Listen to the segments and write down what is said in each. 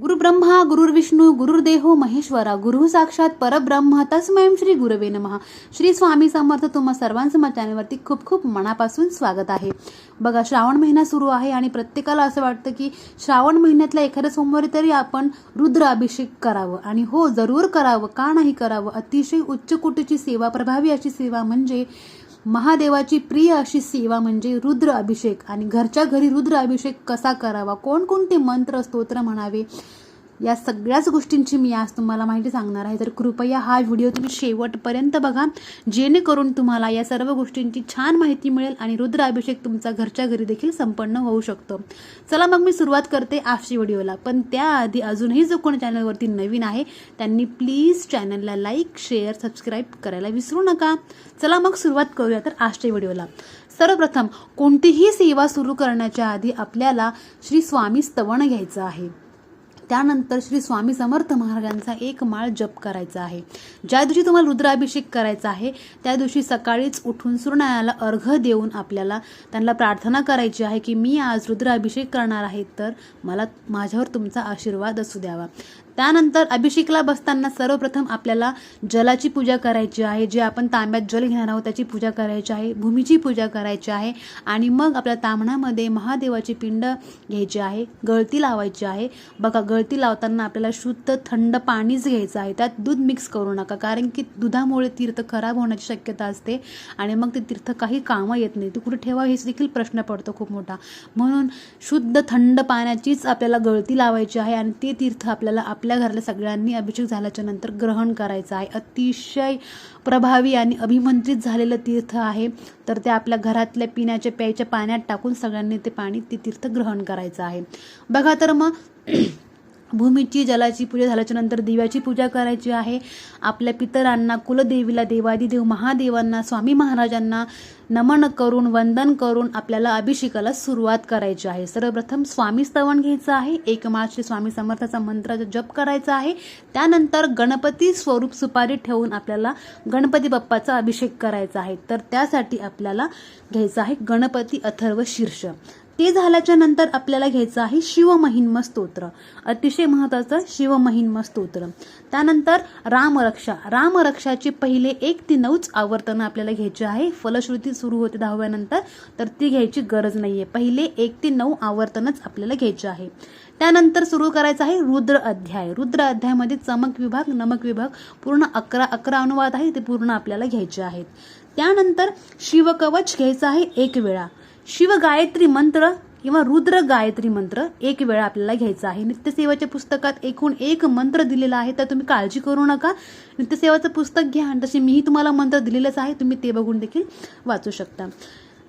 गुरुब्रह्मा गुरुर्विष्णू गुरुर्देहो महेश्वरा गुरु साक्षात परब्रह्म तस्मयम श्री गुरवे नमः. श्री स्वामी समर्थ तुम्हा सर्वांचं माझ्या चॅनलवरती खूप खूप मनापासून स्वागत आहे. बघा श्रावण महिना सुरू आहे आणि प्रत्येकाला असं वाटतं की श्रावण महिन्यातल्या एखाद्या सोमवारी तरी आपण रुद्र अभिषेक करावं. आणि हो जरूर करावं. का नाही करावं? अतिशय उच्च कोटीची सेवा प्रभावी अशी सेवा म्हणजे महादेवाची प्रिय अशी सेवा म्हणजे रुद्र अभिषेक. आणि घरच्या घरी रुद्र अभिषेक कसा करावा? कोणकोणते मंत्र स्तोत्र म्हणावे? या सगळ्याच गोष्टींची मी आज तुम्हाला माहिती सांगणार आहे. तर कृपया हा व्हिडिओ तुम्ही शेवटपर्यंत बघा. जेणेकरून तुम्हाला या सर्व गोष्टींची छान माहिती मिळेल आणि रुद्राभिषेक तुमचा घरच्या घरी देखील संपन्न होऊ शकतो. चला मग मी सुरुवात करते आजच्या व्हिडिओला. पण त्याआधी अजूनही जो कोणी चॅनलवरती नवीन आहे त्यांनी प्लीज चॅनलला लाईक शेअर सबस्क्राईब करायला विसरू नका. चला मग सुरुवात करूया तर आजच्या व्हिडिओला. सर्वप्रथम कोणतीही सेवा सुरू करण्याच्या आधी आपल्याला श्री स्वामी स्तवण घ्यायचं आहे. त्यानंतर श्री स्वामी समर्थ महाराजांचा एक माळ जप करायचा आहे. ज्या दिवशी तुम्हाला रुद्राभिषेक करायचा आहे त्या दिवशी सकाळीच उठून सूर्यनारायणाला अर्घ देऊन आपल्याला त्यांना प्रार्थना करायची आहे की मी आज रुद्राभिषेक करणार आहे तर मला माझ्यावर तुमचा आशीर्वाद असू द्यावा. त्यानंतर अभिषेकला बसताना सर्वप्रथम आपल्याला जलाची पूजा करायची आहे जे आपण तांब्यात जल घेणार आहोत त्याची पूजा करायची आहे भूमीची पूजा करायची आहे आणि मग आपल्या तांबणामध्ये महादेवाची पिंड घ्यायची आहे गळती लावायची आहे. बघा गळती लावताना आपल्याला शुद्ध थंड पाणीच घ्यायचं आहे. त्यात दूध मिक्स करू नका कारण की दुधामुळे तीर्थ खराब होण्याची शक्यता असते आणि मग ते तीर्थ काही कामं येत नाही. ते कुठे ठेवा हेच देखील प्रश्न पडतो खूप मोठा. म्हणून शुद्ध थंड पाण्याचीच आपल्याला गळती लावायची आहे आणि ते तीर्थ आपल्याला आपल्या आपल्या घरातल्या सगळ्यांनी अभिषेक झाल्याच्यानंतर ग्रहण करायचं आहे. अतिशय प्रभावी आणि अभिमंत्रित झालेलं तीर्थ आहे. तर ते आपल्या घरातल्या पिण्याच्या प्यायच्या पाण्यात टाकून सगळ्यांनी ते पाणी ते तीर्थ ग्रहण करायचं आहे. बघा तर मग भूमीची जलाची पूजा झाल्याच्यानंतर दिव्याची पूजा करायची आहे. आपल्या पितरांना कुलदेवीला देवादिदेव महादेवांना स्वामी महाराजांना नमन करून वंदन करून आपल्याला अभिषेकाला सुरुवात करायची आहे. सर्वप्रथम स्वामी स्तवन घ्यायचं आहे. एक माळ स्वामी समर्थाचा मंत्राचा जप करायचा आहे. त्यानंतर गणपती स्वरूप सुपारी ठेवून आपल्याला गणपती बाप्पाचा अभिषेक करायचा आहे. तर त्यासाठी आपल्याला घ्यायचं आहे गणपती अथर्व शीर्ष. ते झाल्याच्यानंतर आपल्याला घ्यायचं आहे शिवमहिन्म स्तोत्र. अतिशय महत्वाचं शिवमहिन्म स्तोत्र. त्यानंतर रामरक्षा. रामरक्षाचे पहिले एक ते नऊच आवर्तनं आपल्याला घ्यायची आहे. फलश्रुती सुरू होते दहाव्यानंतर तर ती घ्यायची गरज नाहीये. पहिले एक ते नऊ आवर्तनच आपल्याला घ्यायचे आहे. त्यानंतर सुरू करायचं आहे रुद्र अध्याय. रुद्र अध्यायामध्ये चमक विभाग नमक विभाग पूर्ण अकरा अकरा अनुवाद आहे ते पूर्ण आपल्याला घ्यायचे आहेत. त्यानंतर शिवकवच घ्यायचं आहे एक वेळा. शिव गायत्री मंत्र किंवा रुद्र गायत्री मंत्र एक वेळा आपल्याला घ्यायचा आहे. नित्यसेवाच्या पुस्तकात एकूण एक मंत्र दिलेला आहे तर तुम्ही काळजी करू नका. नित्यसेवाचं पुस्तक घ्या आणि तसे मीही तुम्हाला मंत्र दिलेलंच आहे तुम्ही ते बघून देखील वाचू शकता.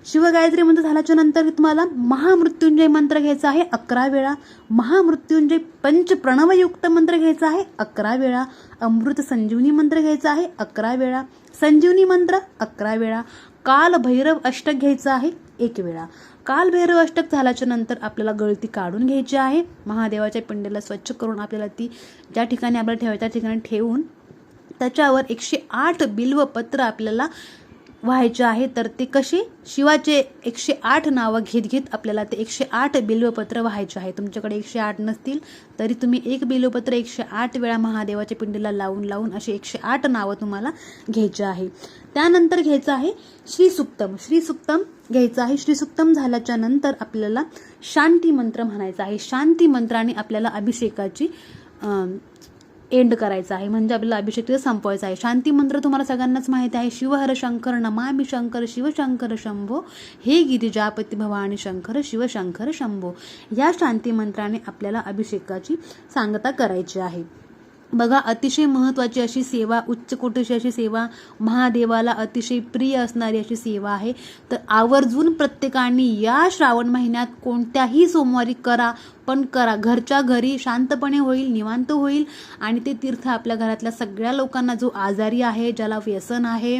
शिवगायत्री मंत्र झाल्याच्यानंतर तुम्हाला महामृत्युंजय मंत्र घ्यायचा आहे अकरा वेळा. महामृत्युंजय पंचप्रणवयुक्त मंत्र घ्यायचा आहे अकरा वेळा. अमृत संजीवनी मंत्र घ्यायचा आहे अकरा वेळा. संजीवनी मंत्र अकरा वेळा. कालभैरव अष्टक घ्यायचं आहे एक वेळा. कालभैरव अष्टक झाल्याच्यानंतर आपल्याला गळती काढून घ्यायची आहे. महादेवाच्या पिंडीला स्वच्छ करून आपल्याला ती ज्या ठिकाणी आपल्याला ठेवायच्या त्या ठिकाणी ठेवून त्याच्यावर एकशे आठ बिल्वपत्र आपल्याला व्हायचे आहे तर ते कसे? शिवाचे एकशे आठ नावं घेत घेत आपल्याला ते एकशे आठ बिल्वपत्र व्हायचे आहे. तुमच्याकडे एकशे आठ नसतील तरी तुम्ही एक बिल्वपत्र एकशे आठ वेळा महादेवाच्या पिंडीला लावून लावून असे एकशे आठ नावं तुम्हाला घ्यायचे आहे. त्यानंतर घ्यायचं आहे श्रीसुक्तम. श्रीसुक्तम घ्यायचं आहे. श्रीसुक्तम झाल्याच्यानंतर आपल्याला शांती मंत्र म्हणायचा आहे. शांती मंत्राने आपल्याला अभिषेकाची एंड करायचा आहे. म्हणजे आपल्याला अभिषेक तिथे संपवायचा आहे. शांती मंत्र तुम्हाला सगळ्यांनाच माहिती आहे. शिवहर शंकर नमामि शंकर शिवशंकर शंभो. हे गीते जापती भवानी शंकर शिवशंकर शंभो. या शांती मंत्राने आपल्याला अभिषेकाची सांगता करायची आहे. बघा अतिशय महत्त्वाची अशी सेवा उच्च कोटीची अशी सेवा महादेवाला अतिशय प्रिय असणारी अशी सेवा आहे. तर आवर्जून प्रत्येकाने या श्रावण महिन्यात कोणत्याही सोमवारी करा पण करा. घरच्या घरी शांतपणे होईल निवांत होईल. आणि ते तीर्थ आपल्या घरातल्या सगळ्या लोकांना जो आजारी आहे ज्याला व्यसन आहे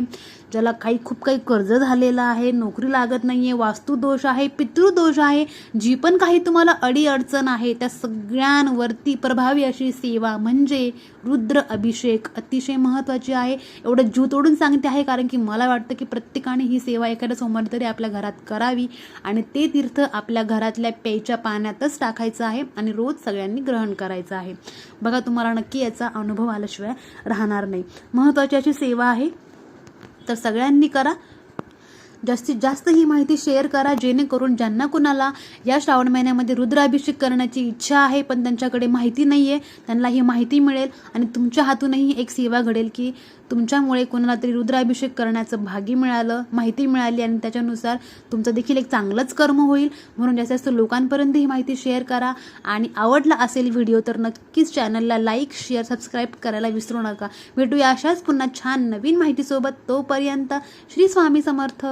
ज्याला काही खूप काही कर्ज झालेलं आहे नोकरी लागत नाही आहे वास्तुदोष आहे पितृदोष आहे जी पण काही तुम्हाला अडीअडचण आहे त्या सगळ्यांवरती प्रभावी अशी सेवा म्हणजे रुद्र अभिषेक अतिशय महत्त्वाची आहे. एवढं जीव तोडून सांगते आहे कारण की मला वाटतं की प्रत्येकाने ही सेवा एखाद्या सोमवारी तरी आपल्या घरात करावी आणि ते तीर्थ आपल्या घरातल्या प्यायच्या पाण्यातच टाकायचं आहे आणि रोज सगळ्यांनी ग्रहण करायचं आहे. बघा तुम्हाला नक्की याचा अनुभव आल्याशिवाय राहणार नाही. महत्त्वाची अशी सेवा आहे तर सगळ्यांनी करा. जास्तीत जास्त ही माहिती शेअर करा जेणेकरून ज्यांना कुणाला या श्रावण महिन्यामध्ये रुद्राभिषेक करण्याची इच्छा आहे पण त्यांच्याकडे माहिती नाही आहे त्यांना ही माहिती मिळेल. आणि तुमच्या हातूनही एक सेवा घडेल की तुमच्यामुळे कोणाला तरी रुद्राभिषेक करण्याचं भागी मिळालं माहिती मिळाली आणि त्याच्यानुसार तुमचं देखील एक चांगलंच कर्म होईल. म्हणून जास्तीत जास्त लोकांपर्यंत ही माहिती शेअर करा. आणि आवडला असेल व्हिडिओ तर नक्कीच चॅनलला लाईक शेअर सबस्क्राईब करायला विसरू नका. भेटूया अशाच पुन्हा छान नवीन माहितीसोबत. तोपर्यंत श्री स्वामी समर्थ.